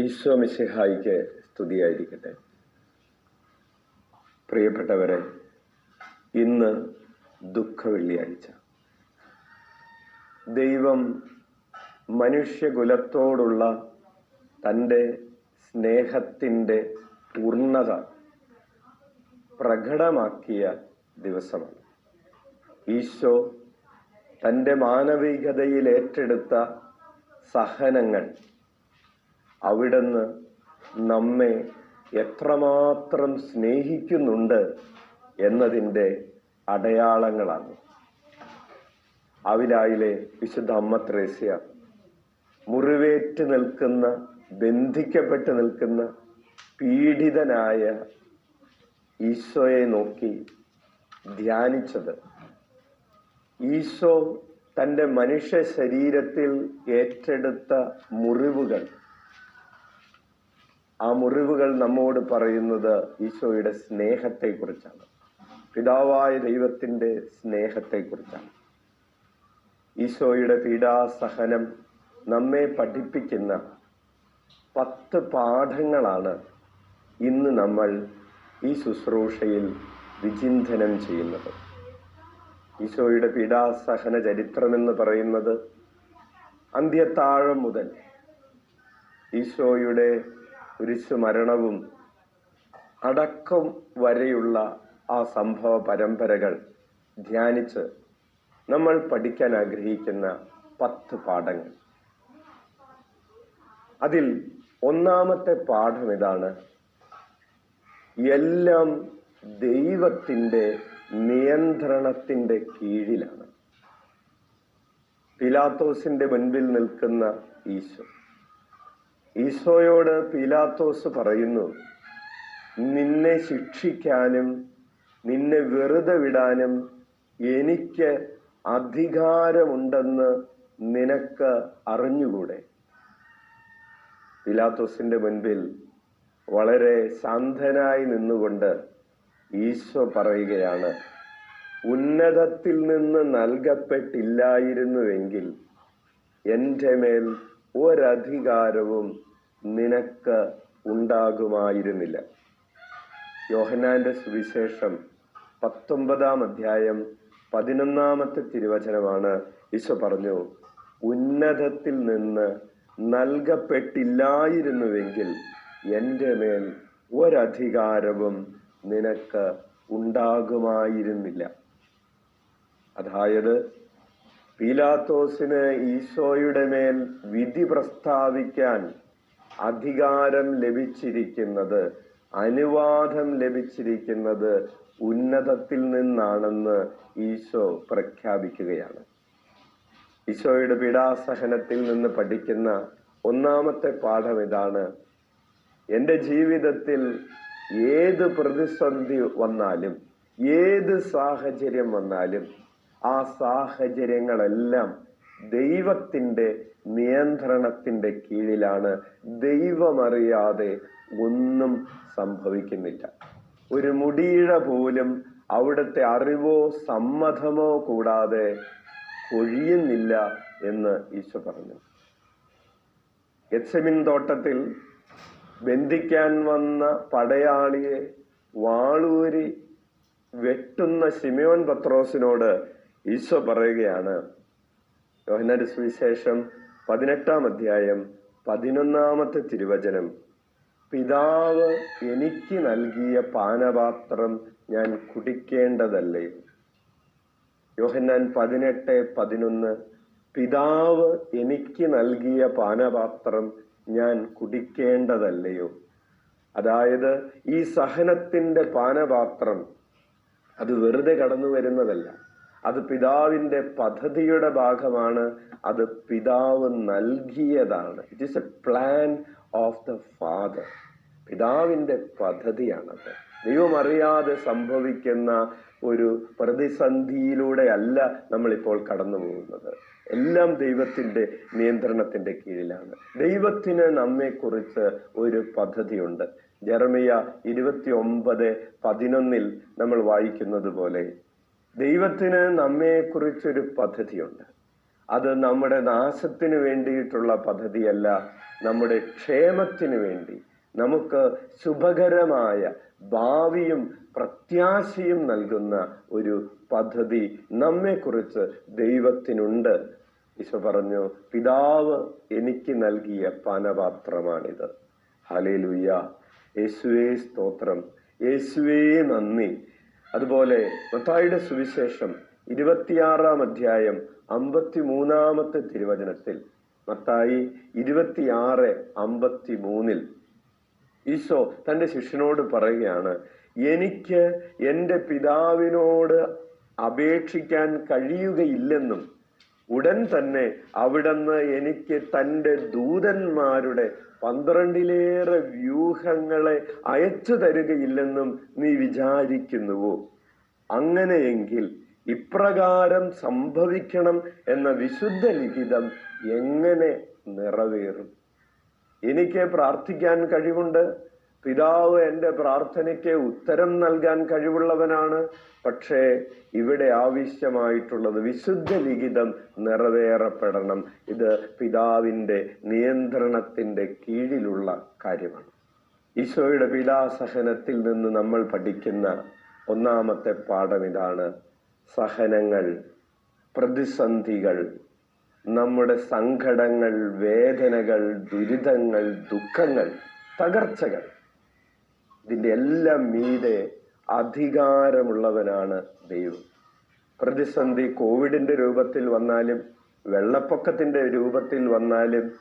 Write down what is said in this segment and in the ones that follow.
ഈശോ മിശിഹായിക്ക് സ്തുതിയായിരിക്കട്ടെ. പ്രിയപ്പെട്ടവരെ ഇന്ന് ദുഃഖ വെള്ളിയാഴ്ച ദൈവം മനുഷ്യകുലത്തോടുള്ള തന്റെ സ്നേഹത്തിന്റെ പൂർണത പ്രകടമാക്കിയ ദിവസമാണ്. ഈശോ തന്റെ മാനവികതയിൽ ഏറ്റെടുത്ത സഹനങ്ങൾ അവിടുന്ന് നമ്മെ എത്രമാത്രം സ്നേഹിക്കുന്നുണ്ട് എന്നതിന്റെ അടയാളങ്ങളാണ്. അവിലായിലെ വിശുദ്ധ അമ്മ ത്രേസ്യ മുറിവേറ്റ് നിൽക്കുന്ന ബന്ധിക്കപ്പെട്ട് നിൽക്കുന്ന പീഡിതനായ ഈശോയെ നോക്കി ധ്യാനിച്ചത്. ഈശോ തന്റെ മനുഷ്യ ശരീരത്തിൽ ഏറ്റെടുത്ത മുറിവുകൾ ആ മുറിവുകൾ നമ്മോട് പറയുന്നത് ഈശോയുടെ സ്നേഹത്തെക്കുറിച്ചാണ്. പിതാവായ ദൈവത്തിന്റെ സ്നേഹത്തെക്കുറിച്ചാണ്. ഈശോയുടെ പീഡാസഹനം നമ്മെ പഠിപ്പിക്കുന്ന പത്ത് പാഠങ്ങളാണ് ഇന്ന് നമ്മൾ ഈ ശുശ്രൂഷയിൽ വിചിന്തനം ചെയ്യുന്നത്. ഈശോയുടെ പീഡാസഹന ചരിത്രമെന്ന് പറയുന്നത് അന്ത്യത്താഴം മുതൽ ഈശോയുടെ കുരിശു മരണവും അടക്കം വരെയുള്ള ആ സംഭവ പരമ്പരകൾ ധ്യാനിച്ച് നമ്മൾ പഠിക്കാൻ ആഗ്രഹിക്കുന്ന പത്ത് പാഠങ്ങൾ. അതിൽ ഒന്നാമത്തെ പാഠം ഇതാണ്. എല്ലാം ദൈവത്തിന്റെ നിയന്ത്രണത്തിന്റെ കീഴിലാണ്. പിലാത്തോസിന്റെ മുൻപിൽ നിൽക്കുന്ന ഈശോ. ഈശോയോട് പീലാത്തോസ് പറയുന്നു നിന്നെ ശിക്ഷിക്കാനും നിന്നെ വെറുതെ വിടാനും എനിക്ക് അധികാരമുണ്ടെന്ന് നിനക്ക് അറിഞ്ഞുകൂടെ? പിലാത്തോസിന്റെ മുൻപിൽ വളരെ ശാന്തനായി നിന്നുകൊണ്ട് ഈശോ പറയുകയാണ് ഉന്നതത്തിൽ നിന്ന് നൽകപ്പെട്ടില്ലായിരുന്നുവെങ്കിൽ എന്റെ മേൽ ഒരധികാരവും നിനക്ക് ഉണ്ടാകുമായിരുന്നില്ല. യോഹനാന്റെ സുവിശേഷം പത്തൊമ്പതാം അധ്യായം പതിനൊന്നാമത്തെ തിരുവചനമാണ് ഈശോ പറഞ്ഞു ഉന്നതത്തിൽ നിന്ന് നൽകപ്പെട്ടില്ലായിരുന്നുവെങ്കിൽ എന്റെ മേൽ ഒരധികാരവും നിനക്ക് ഉണ്ടാകുമായിരുന്നില്ല. അതായത് പീലാത്തോസിന് ഈശോയുടെ മേൽ വിധി പ്രസ്താവിക്കാൻ അധികാരം ലഭിച്ചിരിക്കുന്നത് അനുവാദം ലഭിച്ചിരിക്കുന്നത് ഉന്നതത്തിൽ നിന്നാണെന്ന് ഈശോ പ്രഖ്യാപിക്കുകയാണ്. ഈശോയുടെ പീഡാസഹനത്തിൽ നിന്ന് പഠിക്കുന്ന ഒന്നാമത്തെ പാഠം ഇതാണ് എന്റെ ജീവിതത്തിൽ ഏത് പ്രതിസന്ധി വന്നാലും ഏത് സാഹചര്യം വന്നാലും ആ സാഹചര്യങ്ങളെല്ലാം ദൈവത്തിന്റെ നിയന്ത്രണത്തിന്റെ കീഴിലാണ്. ദൈവമറിയാതെ ഒന്നും സംഭവിക്കുന്നില്ല. ഒരു മുടിയിഴ പോലും അവിടുത്തെ അറിവോ സമ്മതമോ കൂടാതെ കൊഴിയുന്നില്ല എന്ന് ഈശോ പറഞ്ഞു. യക്ഷമിൻ തോട്ടത്തിൽ ബന്ധിക്കാൻ വന്ന പടയാളിയെ വാളൂരി വെട്ടുന്ന ശിമയോൻ പത്രോസിനോട് ഈശോ പറയുകയാണ്. യോഹനന്റെ സുവിശേഷം പതിനെട്ടാം അധ്യായം പതിനൊന്നാമത്തെ തിരുവചനം. പിതാവ് എനിക്ക് നൽകിയ പാനപാത്രം ഞാൻ കുടിക്കേണ്ടതല്ലേ? യോഹന്നാൻ പതിനെട്ട് പതിനൊന്ന്. പിതാവ് എനിക്ക് നൽകിയ പാനപാത്രം ഞാൻ കുടിക്കേണ്ടതല്ലയോ? അതായത് ഈ സഹനത്തിന്റെ പാനപാത്രം അത് വെറുതെ കടന്നു വരുന്നതല്ല അത് പിതാവിന്റെ പദ്ധതിയുടെ ഭാഗമാണ് അത് പിതാവ് നൽകിയതാണ്. It is a plan of the father പിതാവിന്റെ പദ്ധതിയാണത്. ദൈവം അറിയാതെ സംഭവിക്കുന്ന ഒരു പ്രതിസന്ധിയിലൂടെ അല്ല നമ്മളിപ്പോൾ കടന്നു പോകുന്നത്. എല്ലാം ദൈവത്തിന്റെ നിയന്ത്രണത്തിന്റെ കീഴിലാണ്. ദൈവത്തിന് നമ്മെക്കുറിച്ച് ഒരു പദ്ധതിയുണ്ട്. ജെറമിയ ഇരുപത്തി ഒമ്പത് പതിനൊന്നിൽ നമ്മൾ വായിക്കുന്നത് പോലെ ദൈവത്തിന് നമ്മെക്കുറിച്ചൊരു പദ്ധതിയുണ്ട്. അത് നമ്മുടെ നാശത്തിന് വേണ്ടിയിട്ടുള്ള പദ്ധതിയല്ല നമ്മുടെ ക്ഷേമത്തിന് വേണ്ടി. നമുക്ക് ശുഭകരമായ ഭാവിയും പ്രത്യാശയും നൽകുന്ന ഒരു പദ്ധതി നമ്മെക്കുറിച്ച് ദൈവത്തിനുണ്ട്. ഈശോ പറഞ്ഞു പിതാവ് എനിക്ക് നൽകിയ പാനപാത്രമാണിത്. ഹലേലുയ്യ യേശുവേ സ്തോത്രം. യേശുവേ നന്ദി. അതുപോലെ മത്തായിയുടെ സുവിശേഷം ഇരുപത്തിയാറാം അധ്യായം അമ്പത്തി മൂന്നാമത്തെ തിരുവചനത്തിൽ മത്തായി ഇരുപത്തിയാറ് അമ്പത്തി മൂന്നിൽ ഈശോ തന്റെ ശിഷ്യനോട് പറയുകയാണ് എനിക്ക് എന്റെ പിതാവിനോട് അപേക്ഷിക്കാൻ കഴിയുകയില്ലെന്നും ഉടൻ തന്നെ അവിടുന്ന് എനിക്ക് തന്റെ ദൂതന്മാരുടെ പന്ത്രണ്ടിലേറെ വ്യൂഹങ്ങളെ അയച്ചു തരുകയില്ലെന്നും നീ വിചാരിക്കുന്നുവോ? അങ്ങനെയെങ്കിൽ ഇപ്രകാരം സംഭവിക്കണം എന്ന വിശുദ്ധ ലിഖിതം എങ്ങനെ നിറവേറും? എനിക്ക് പ്രാർത്ഥിക്കാൻ കഴിവുണ്ട്? പിതാവ് എന്റെ പ്രാർത്ഥനയ്ക്ക് ഉത്തരം നൽകാൻ കഴിവുള്ളവനാണ്. പക്ഷേ ഇവിടെ ആവശ്യമായിട്ടുള്ളത് വിശുദ്ധ ലിഖിതം നിറവേറപ്പെടണം. ഇത് പിതാവിന്റെ നിയന്ത്രണത്തിന്റെ കീഴിലുള്ള കാര്യമാണ്. ഈശോയുടെ പിതാസഹനത്തിൽ നിന്ന് നമ്മൾ പഠിക്കുന്ന ഒന്നാമത്തെ പാഠം ഇതാണ്. സഹനങ്ങൾ പ്രതിസന്ധികൾ നമ്മുടെ സങ്കടങ്ങൾ വേദനകൾ ദുരിതങ്ങൾ ദുഃഖങ്ങൾ തകർച്ചകൾ. ഇതിന്റെ എല്ലാം മീതെ അധികാരമുള്ളവനാണ് ദൈവം. പ്രതിസന്ധി കോവിഡിന്റെ രൂപത്തിൽ വന്നാലും വെള്ളപ്പൊക്കത്തിന്റെ രൂപത്തിൽ വന്നാലും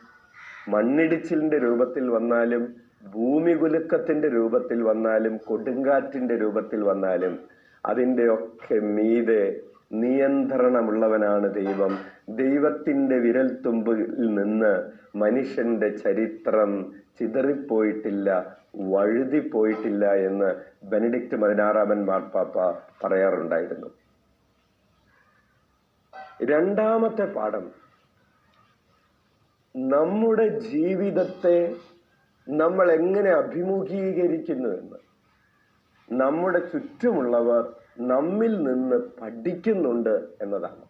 മണ്ണിടിച്ചിലിന്റെ രൂപത്തിൽ വന്നാലും ഭൂമി കുലുക്കത്തിന്റെ രൂപത്തിൽ വന്നാലും കൊടുങ്കാറ്റിന്റെ രൂപത്തിൽ വന്നാലും അതിന്റെ ഒക്കെ മീതെ നിയന്ത്രണമുള്ളവനാണ് ദൈവം. ദൈവത്തിന്റെ വിരൽത്തുമ്പിൽ നിന്ന് മനുഷ്യന്റെ ചരിത്രം ചിതറിപ്പോയിട്ടില്ല. വഴുതിപ്പോയിട്ടില്ല എന്ന് ബെനഡിക്റ്റ് പതിനാറാമൻ മാർപ്പാപ്പ പറയാറുണ്ടായിരുന്നു. രണ്ടാമത്തെ പാഠം നമ്മുടെ ജീവിതത്തെ നമ്മൾ എങ്ങനെ അഭിമുഖീകരിക്കുന്നു എന്ന്. നമ്മുടെ ചുറ്റുമുള്ളവർ നമ്മിൽ നിന്ന് പഠിക്കുന്നുണ്ട് എന്നതാണ്.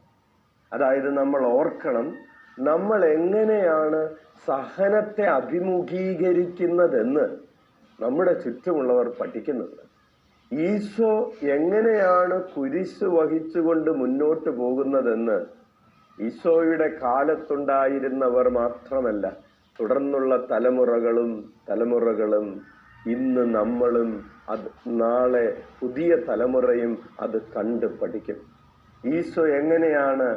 അതായത് നമ്മൾ ഓർക്കണം നമ്മൾ എങ്ങനെയാണ് സഹനത്തെ അഭിമുഖീകരിക്കുന്നതെന്ന്. നമ്മുടെ ചുറ്റുമുള്ളവർ പഠിക്കുന്നുണ്ട് ഈശോ എങ്ങനെയാണ് കുരിശ് വഹിച്ചുകൊണ്ട് മുന്നോട്ട് പോകുന്നതെന്ന് ഈശോയുടെ കാലത്തുണ്ടായിരുന്നവർ മാത്രമല്ല തുടർന്നുള്ള തലമുറകളും തലമുറകളും ഇന്ന് നമ്മളും അത് നാളെ പുതിയ തലമുറയും അത് കണ്ട് പഠിക്കും. ഈശോ എങ്ങനെയാണ്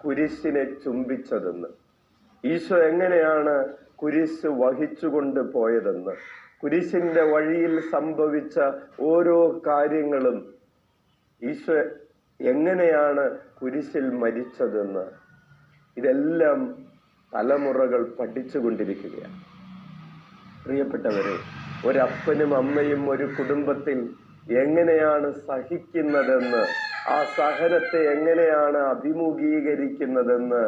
കുരിശിനെ ചുംബിച്ചതെന്ന്? ഈശോ എങ്ങനെയാണ് കുരിശ് വഹിച്ചുകൊണ്ട് പോയതെന്ന്. കുരിശിന്റെ വഴിയിൽ സംഭവിച്ച ഓരോ കാര്യങ്ങളും ഈശോ എങ്ങനെയാണ് കുരിശിൽ മരിച്ചതെന്ന്. ഇതെല്ലാം തലമുറകൾ പഠിച്ചുകൊണ്ടിരിക്കുകയാണ്. പ്രിയപ്പെട്ടവരെ ഒരപ്പനും അമ്മയും ഒരു കുടുംബത്തിൽ എങ്ങനെയാണ് സഹിക്കുന്നതെന്ന് ആ സഹനത്തെ എങ്ങനെയാണ് അഭിമുഖീകരിക്കുന്നതെന്ന്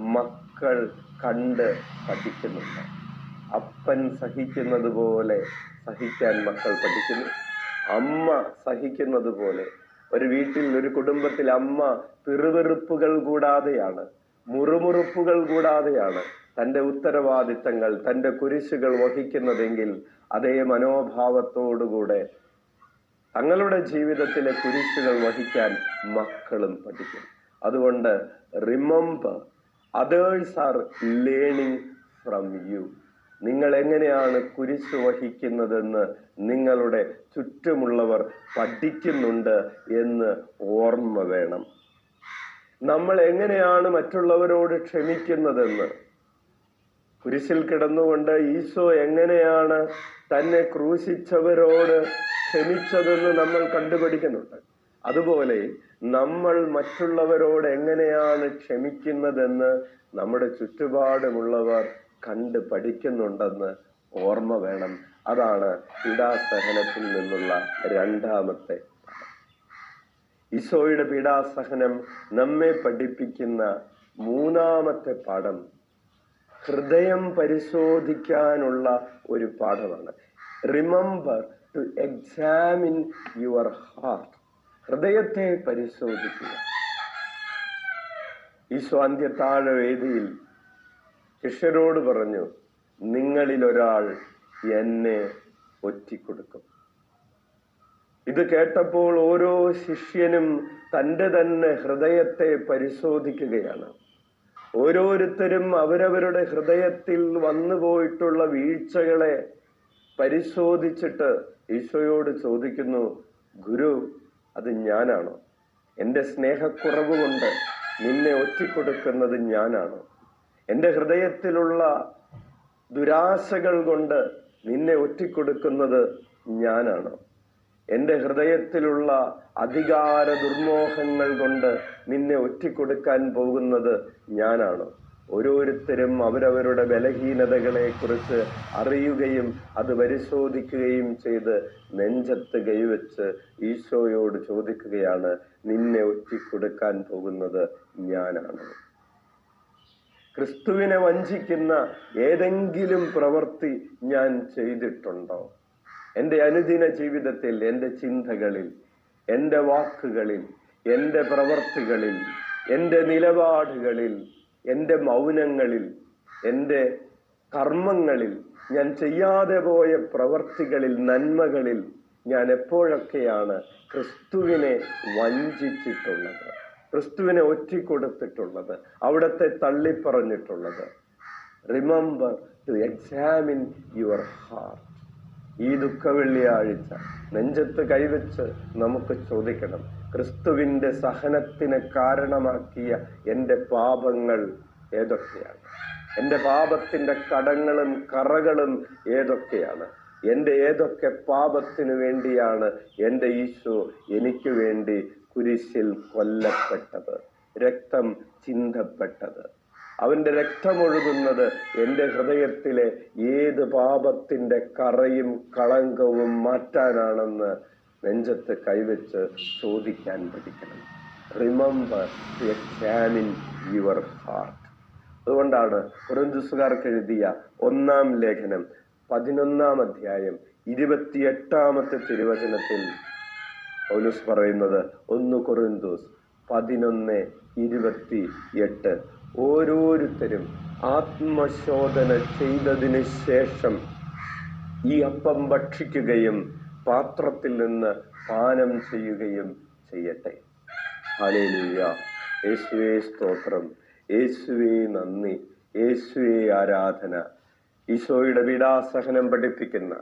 മക്കൾ കണ്ട് പഠിക്കുന്നുണ്ട്. അപ്പൻ സഹിക്കുന്നത് പോലെ സഹിക്കാൻ മക്കൾ പഠിക്കുന്നു. അമ്മ സഹിക്കുന്നത് പോലെ ഒരു വീട്ടിൽ ഒരു കുടുംബത്തിൽ അമ്മ പിറുവെറുപ്പുകൾ കൂടാതെയാണ് മുറുമുറുപ്പുകൾ കൂടാതെയാണ് തന്റെ ഉത്തരവാദിത്തങ്ങൾ തന്റെ കുരിശുകൾ വഹിക്കുന്നതെങ്കിൽ അതേ മനോഭാവത്തോടുകൂടെ തങ്ങളുടെ ജീവിതത്തിലെ കുരിശുകൾ വഹിക്കാൻ മക്കളും പഠിക്കും. അതുകൊണ്ട് remember others are learning from you നിങ്ങൾ എങ്ങനെയാണ് കുരിശ് വഹിക്കുന്നതെന്ന് നിങ്ങളുടെ ചുറ്റുമുള്ളവർ പഠിക്കുന്നുണ്ട് എന്ന് ഓർമ്മ വേണം. നമ്മൾ എങ്ങനെയാണ് മറ്റുള്ളവരോട് ക്ഷമിക്കുന്നതെന്ന്? കുരിശിൽ കിടന്നുകൊണ്ട് ഈശോ എങ്ങനെയാണ് തന്നെ ക്രൂശിച്ചവരോട് ക്ഷമിച്ചതെന്ന് നമ്മൾ കണ്ടുപിടിക്കുന്നുണ്ട് അതുപോലെ നമ്മൾ മറ്റുള്ളവരോട് എങ്ങനെയാണ് ക്ഷമിക്കുന്നതെന്ന് നമ്മുടെ ചുറ്റുപാടുമുള്ളവർ കണ്ട് പഠിക്കുന്നുണ്ടെന്ന് ഓർമ്മ വേണം. അതാണ് പീഡാസഹനത്തിൽ നിന്നുള്ള രണ്ടാമത്തെ. ഈശോയുടെ പീഡാസഹനം നമ്മെ പഠിപ്പിക്കുന്ന മൂന്നാമത്തെ പാഠം ഹൃദയം പരിശോധിക്കാനുള്ള ഒരു പാഠമാണ്. Remember to examine your heart ഹൃദയത്തെ പരിശോധിക്കുക. ഈശോ അന്ത്യത്താഴ വേദിയിൽ ശിഷ്യരോട് പറഞ്ഞു നിങ്ങളിൽ ഒരാൾ എന്നെ ഒറ്റിക്കൊടുക്കും. ഇത് കേട്ടപ്പോൾ ഓരോ ശിഷ്യനും തന്റെ തന്നെ ഹൃദയത്തെ പരിശോധിക്കുകയാണ്. ഓരോരുത്തരും അവരവരുടെ ഹൃദയത്തിൽ വന്നുപോയിട്ടുള്ള വീഴ്ചകളെ പരിശോധിച്ചിട്ട് ഈശോയോട് ചോദിക്കുന്നു ഗുരു അത് ഞാനാണോ? എന്റെ സ്നേഹക്കുറവ് കൊണ്ട് നിന്നെ ഒറ്റിക്കൊടുക്കുന്നത് ഞാനാണോ? എന്റെ ഹൃദയത്തിലുള്ള ദുരാശകൾ കൊണ്ട് നിന്നെ ഒറ്റിക്കൊടുക്കുന്നത് ഞാനാണോ? എന്റെ ഹൃദയത്തിലുള്ള അധികാര ദുർമോഹങ്ങൾ കൊണ്ട് നിന്നെ ഒറ്റിക്കൊടുക്കാൻ പോകുന്നത് ഞാനാണോ? ഓരോരുത്തരും അവരവരുടെ ബലഹീനതകളെ കുറിച്ച് അറിയുകയും അത് പരിശോധിക്കുകയും ചെയ്ത് നെഞ്ചത്ത് കൈവച്ച് ഈശോയോട് ചോദിക്കുകയാണ് നിന്നെ ഒറ്റിക്കൊടുക്കാൻ പോകുന്നത് ഞാനാണ്. ക്രിസ്തുവിനെ വഞ്ചിക്കുന്ന ഏതെങ്കിലും പ്രവൃത്തി ഞാൻ ചെയ്തിട്ടുണ്ടോ? എന്റെ അനുദിന ജീവിതത്തിൽ എന്റെ ചിന്തകളിൽ എന്റെ വാക്കുകളിൽ എന്റെ പ്രവൃത്തികളിൽ എന്റെ നിലപാടുകളിൽ എന്റെ മൗനങ്ങളിൽ എന്റെ കർമ്മങ്ങളിൽ ഞാൻ ചെയ്യാതെ പോയ പ്രവർത്തികളിൽ നന്മകളിൽ ഞാൻ എപ്പോഴൊക്കെയാണ് ക്രിസ്തുവിനെ വഞ്ചിച്ചിട്ടുള്ളത്? ക്രിസ്തുവിനെ ഒറ്റിക്കൊടുത്തിട്ടുള്ളത്? അവിടത്തെ തള്ളിപ്പറഞ്ഞിട്ടുള്ളത്? Remember to examine your heart ഈ ദുഃഖ വെള്ളിയാഴ്ച നെഞ്ചത്ത് കൈവച്ച് നമുക്ക് ചോദിക്കണം. ക്രിസ്തുവിന്റെ സഹനത്തിന് കാരണമാക്കിയ എന്റെ പാപങ്ങൾ ഏതൊക്കെയാണ്? എന്റെ പാപത്തിന്റെ കടങ്ങളും കറകളും ഏതൊക്കെയാണ്? എന്റെ ഏതൊക്കെ പാപത്തിനു വേണ്ടിയാണ് എന്റെ ഈശോ എനിക്ക് വേണ്ടി കുരിശിൽ കൊല്ലപ്പെട്ടത് രക്തം ചിന്തപ്പെട്ടത്. അവന്റെ രക്തമൊഴുകുന്നത് എന്റെ ഹൃദയത്തിലെ ഏത് പാപത്തിന്റെ കറയും കളങ്കവും മാറ്റാനാണെന്ന് നെഞ്ചത്ത് കൈവച്ച് ചോദിക്കാൻ പഠിക്കണം. Remember to examine your heart അതുകൊണ്ടാണ് കുറഞ്ചുസുകാർക്ക് എഴുതിയ ഒന്നാം ലേഖനം പതിനൊന്നാം അധ്യായം ഇരുപത്തിയെട്ടാമത്തെ തിരുവചനത്തിൽ പൗലൂസ് പറയുന്നത് ഒന്ന് കൊറിന്തോസ് പതിനൊന്ന് ഇരുപത്തി എട്ട് ഓരോരുത്തരും ആത്മശോധന ചെയ്തതിന് ശേഷം ഈ അപ്പം ഭക്ഷിക്കുകയും പാത്രത്തിൽ നിന്ന് പാനം ചെയ്യുകയും ചെയ്യട്ടെ. ഹല്ലേലൂയ. യേശുവേ സ്തോത്രം. യേശുവേ നന്ദി. യേശുവേ ആരാധന. ഈശോയുടെ വിടാസഹനം പഠിപ്പിക്കുന്ന